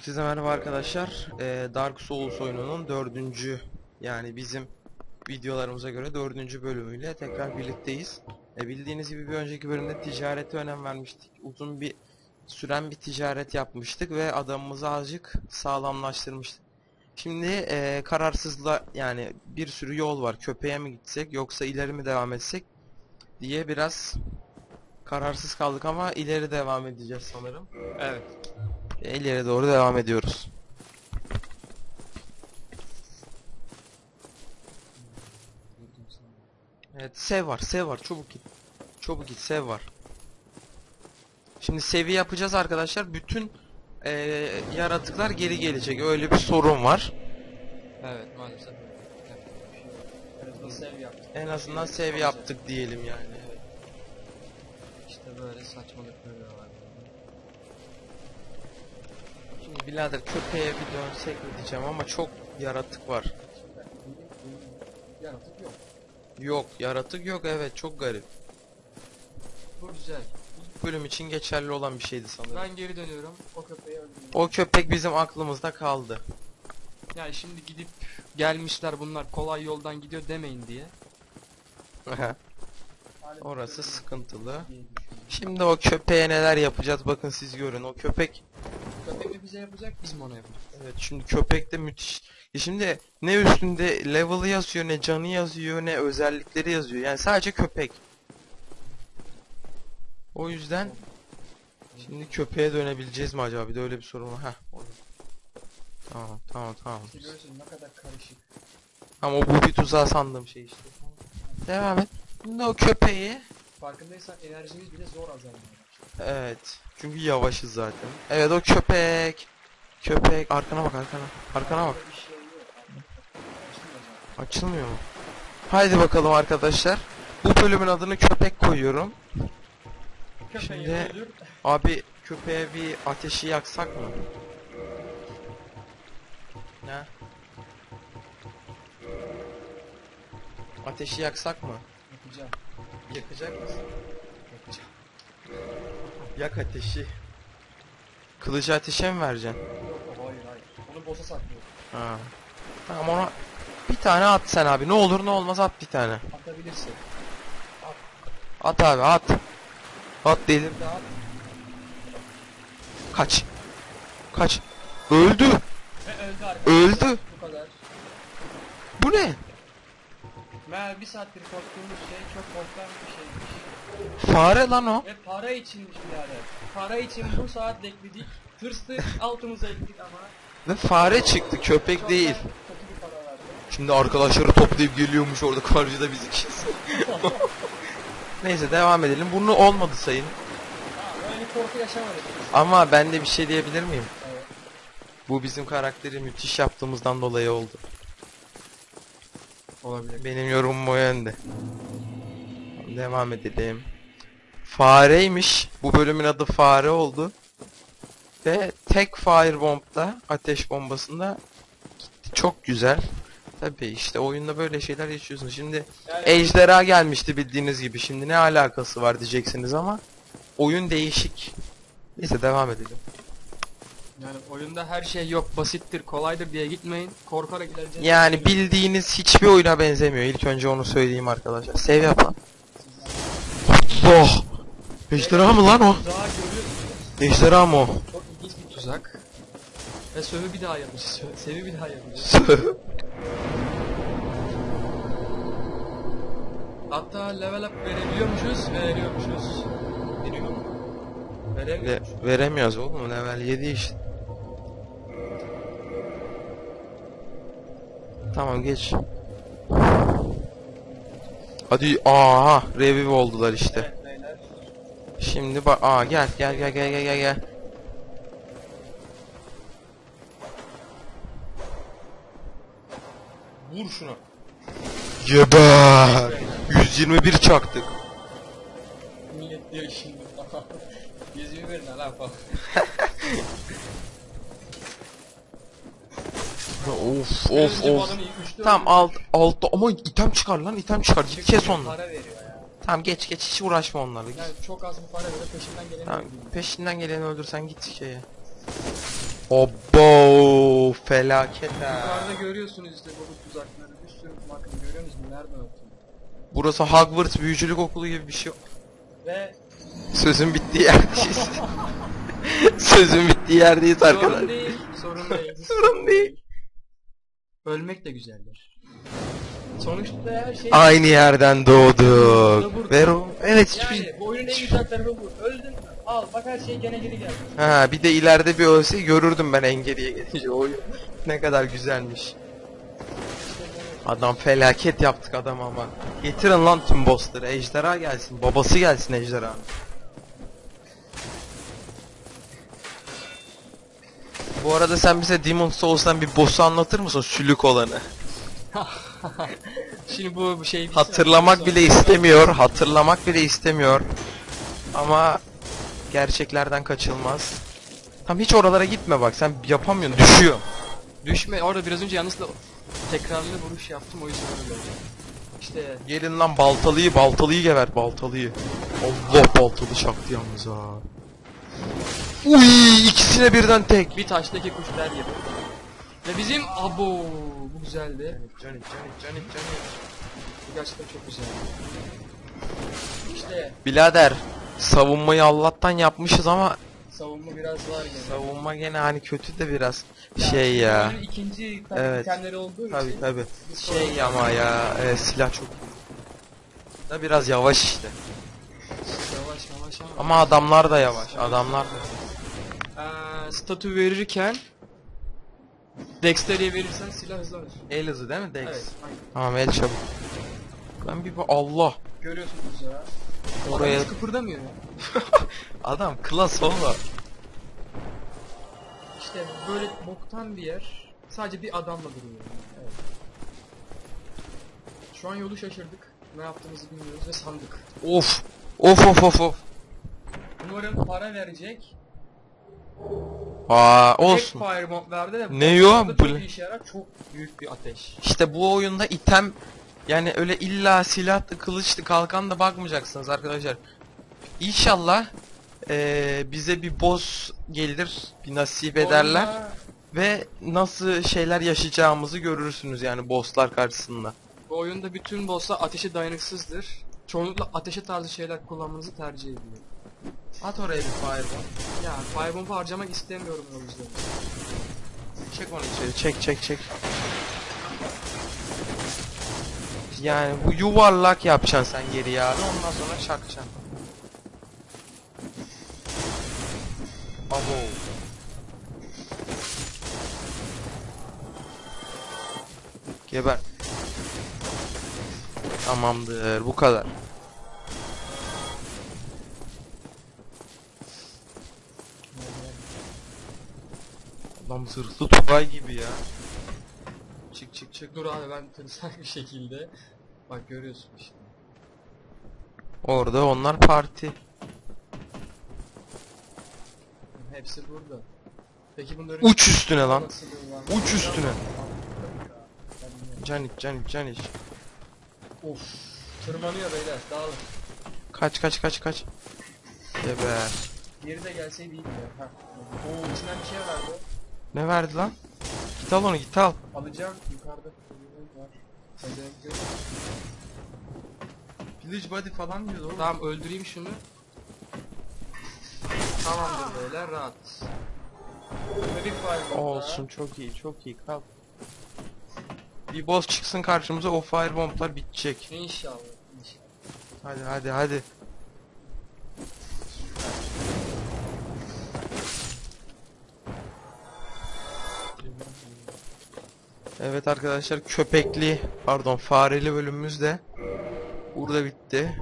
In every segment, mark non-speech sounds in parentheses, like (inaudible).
Herkese merhaba arkadaşlar. Ee, Dark Souls oyununun dördüncü yani bizim videolarımıza göre dördüncü bölümüyle tekrar birlikteyiz. E, bildiğiniz gibi bir önceki bölümde ticarete önem vermiştik. Uzun bir süren bir ticaret yapmıştık ve adamımızı azıcık sağlamlaştırmıştık. Şimdi e, kararsızla yani bir sürü yol var. Köpeğe mi gitsek yoksa ileri mi devam etsek diye biraz kararsız kaldık ama ileri devam edeceğiz sanırım. Evet. İleri doğru devam ediyoruz. Evet sev var sev var çabuk git. Çabuk git sev var. Şimdi sevi yapacağız arkadaşlar. Bütün eee, yaratıklar geri gelecek. Öyle bir sorun var. Evet maalesef. En azından sev yaptık diyelim yani. İşte böyle saçmalık görüyorlar. Şimdi birader köpeğe bir dönsek mi diyeceğim ama çok yaratık var. Yaratık yok. Yok yaratık yok evet çok garip. Bu güzel. İlk bölüm için geçerli olan bir şeydi sanırım. Ben geri dönüyorum. O köpeği. O köpek bizim aklımızda kaldı. Yani şimdi gidip gelmişler bunlar kolay yoldan gidiyor demeyin diye. (laughs) Orası sıkıntılı. Şimdi o köpeğe neler yapacağız bakın siz görün. O köpek bize yapacak biz mi ona yapacağız? evet şimdi köpek de müthiş. E şimdi ne üstünde level'ı yazıyor ne canı yazıyor ne özellikleri yazıyor. Yani sadece köpek. O yüzden şimdi köpeğe dönebileceğiz mi acaba? Bir de öyle bir sorun var. Heh. Tamam tamam tamam. İşte görüyorsun ne kadar karışık. Ama o bu bir tuzağı sandığım şey işte. Devam et. Şimdi o köpeği Farkındaysan enerjimiz bile zor azalmaya başladı. Evet. Çünkü yavaşız zaten. Evet o köpek. Köpek. Arkana bak arkana. Arkana bak. Bir şey yok. Açılmıyor mu? Haydi bakalım arkadaşlar. Bu bölümün adını köpek koyuyorum. zaten. Şimdi- Köpeği öldür. Abi köpeğe bir ateşi yaksak mı? Ne? Ateşi yaksak mı? Yapacağım. Yakacak mısın? Yapacağım. Yak ateşi. Kılıcı ateşe mi vereceksin? Hayır hayır. Onu boss'a saklıyorum. Ha. Tamam ona bir tane at sen abi. Ne olur ne olmaz at bir tane. Atabilirsin. At abi at. At daha at. Kaç. Kaç. Öldü. Ve öldü arkadaşlar. Öldü. Bu kadar. Bu ne? Meğer bir saattir korktuğumuz şey çok korkan bir şeymiş. Fare lan o. Ve para içinmiş birader. Para için bu saat bekledik. Tırstık altımıza ettik ama Ve fare çıktı köpek çok değil. da kötü bir para verdi. Şimdi arkadaşları toplayıp geliyormuş orada karşıda biz ikiz. (laughs) Neyse devam edelim. Bunu olmadı sayın. Ha, böyle bir korku yaşamadık. Ama ben de bir şey diyebilir miyim? Evet. Bu bizim karakteri müthiş yaptığımızdan dolayı oldu. Olabilir. Benim yorumum o yönde. Devam edelim. Fareymiş. Bu bölümün adı fare oldu. Ve tek firebomb'da ateş bombasında gitti. Çok güzel. Tabii işte oyunda böyle şeyler yaşıyorsun. Şimdi Yani, ejderha gelmişti bildiğiniz gibi. Şimdi ne alakası var diyeceksiniz ama oyun değişik. Neyse devam edelim. Yani oyunda her şey yok basittir kolaydır diye gitmeyin. Korkarak ilerleyeceğiz. Yani bildiğiniz hiçbir oyuna benzemiyor. İlk önce onu söyleyeyim arkadaşlar. Sev yap lan. Oh! Ejderha mı lan o? Görüyorsunuz. Ejderha mı o? Çok ilginç bir tuzak. Ve sövü bir daha yapacağız. Sevi bir daha yapacağız. Hatta level up verebiliyormuşuz, veriyormuşuz. Veriyor mu? De, Veremiyormuş. veremiyoruz oğlum level 7 işte. Tamam geç. Hadi aha revive oldular işte. Şimdi bak aa gel gel gel gel gel gel. Vur şunu. Geber. 121 çaktık. Millet diyor şimdi. Yüzüğü verin lan falan. (laughs) of of of. üçlü Tamam alt altta ama item çıkar lan item çıkar. Git kes onu. Para veriyor ya. Tamam geç geç hiç uğraşma onlarla. Yani çok az bir para veriyor peşinden geleni Tamam peşinden geleni öldürsen git şeye. Obbo felaket ha. Yukarıda görüyorsunuz işte bu tuzakları. Bir sürü bakın görüyor musunuz? Nereden atıyor? Burası Hogwarts büyücülük okulu gibi bir şey. Ve Sözün bittiği yerdeyiz. (laughs) Sözün bittiği yerdeyiz sorun arkadaşlar. değil. Sorun değil. Sorun değil. Ölmek de güzeldir. Sonuçta her şey... Aynı yerden doğduk. Ver o. Evet hiçbir. Yani bu oyunun en güzel tarafı bu. Öldün mü? Al bak her şey gene geri geldi. Ha bir de ileride bir ölse görürdüm ben engeliye gelince oyun. Ne kadar güzelmiş. Adam felaket yaptık adam ama. Getirin lan tüm bossları. Ejderha gelsin. Babası gelsin ejderha. Bu arada sen bize Demon Souls'tan bir boss'u anlatır mısın? Sülük olanı. (laughs) Şimdi bu bu şey... Hatırlamak bile istemiyor. Hatırlamak bile istemiyor. Ama gerçeklerden kaçılmaz. Tam hiç oralara gitme bak. Sen yapamıyorsun. Düşüyor. Düşme orada biraz önce yanlışla tekrarlı vuruş yaptım o yüzden öyle oldu. İşte Gelin lan baltalıyı, baltalıyı geber baltalıyı. Allah baltalı çaktı yalnız ha. Uy ikisine birden tek. bir taştaki kuş der gibi. Ve bizim abo bu güzeldi. Canik canik canik canik. Bu gerçekten çok güzel. İşte Bilader savunmayı Allah'tan yapmışız ama savunma biraz var gene. savunma gene hani kötü de biraz şey ya. Oyunun ikinci tabii Evet. itemleri olduğu Tabi için tabi. Şey ama ya e, silah çok da biraz yavaş işte. yavaş yavaş ama. Ama adamlar da yavaş. Adamlar da. Ee, statü verirken Dexter'e verirsen silah hızlanır. El hızı değil mi Dex? Evet. Aynen. Tamam el çabuk. Ben bir bu- Allah. Görüyorsunuz ya. Oraya Oraya kıpırdamıyor ya. (laughs) adam klas olma. İşte böyle boktan bir yer. Sadece bir adamla duruyor. yani, Evet. Şu an yolu şaşırdık. Ne yaptığımızı bilmiyoruz ve sandık. Of. Of of of of. Umarım para verecek. Aa Tek olsun. Firebomb verdi de Ne yo? Çok Bu- işe yarar. Çok büyük bir ateş. İşte bu oyunda item yani öyle illa silahtı, kılıçtı, kalkan da bakmayacaksınız arkadaşlar. İnşallah eee, bize bir boss gelir, bir nasip ederler ve nasıl şeyler yaşayacağımızı görürsünüz yani bosslar karşısında. Bu oyunda bütün bosslar ateşe dayanıksızdır. Çoğunlukla ateşe tarzı şeyler kullanmanızı tercih ediyor. At oraya bir fireball. Ya Firebomb'u harcamak istemiyorum o yüzden. Çek onu içeri, çek çek çek. Yani bu yuvarlak yapacaksın sen geri ya. Ondan sonra çakacaksın. Abo. Geber. Tamamdır, bu kadar. Adam zırhlı Tugay gibi ya. Çık çık çık. Dur abi ben tırsak bir şekilde. Bak görüyorsun işte. Orada onlar parti. Hepsi burada. Peki bunların Uç üstüne lan. Uç üstüne. Canik canik canik. Of. Tırmanıyor beyler dağılın. Kaç kaç kaç kaç. Geber. Geri de gelseydi iyiydi ya. Ha. Oo içinden bir şey verdi. Ne verdi lan? Git al onu git al. Alacağım yukarıda. Var. Village body falan diyordu oğlum. Tamam öldüreyim şunu. Tamamdır beyler rahat. Olsun çok iyi çok iyi kal. Bir boss çıksın karşımıza o firebomblar bitecek. İnşallah. inşallah. Hadi hadi hadi. Evet arkadaşlar köpekli pardon fareli bölümümüz de burada bitti.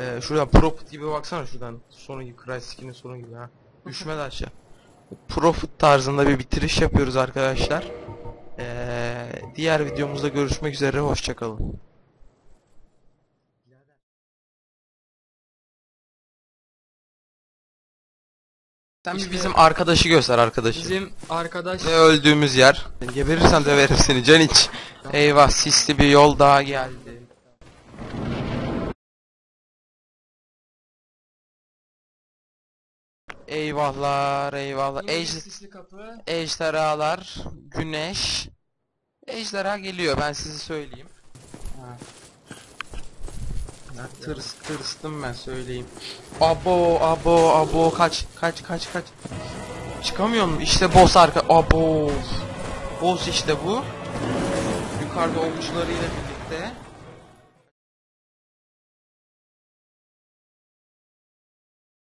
Ee, şuradan Profit gibi baksana şuradan sonu gibi Crysik'in sonu gibi ha. Düşmedi aşağı. Profit tarzında bir bitiriş yapıyoruz arkadaşlar. Ee, diğer videomuzda görüşmek üzere hoşçakalın. Sen İşte- bizim arkadaşı göster arkadaşı. Bizim arkadaş Ve öldüğümüz yer. Geberirsen de veririm seni can iç. Eyvah sisli bir yol daha geldi. Eyvahlar eyvahlar. Yine sisli kapı. ejderhalar, güneş. Ejderha geliyor ben size söyleyeyim. Ha. Tırs tırstım ben söyleyeyim. Abo abo abo kaç kaç kaç kaç. Çıkamıyorum işte boss arka abo. Boss işte bu. Yukarıda okçularıyla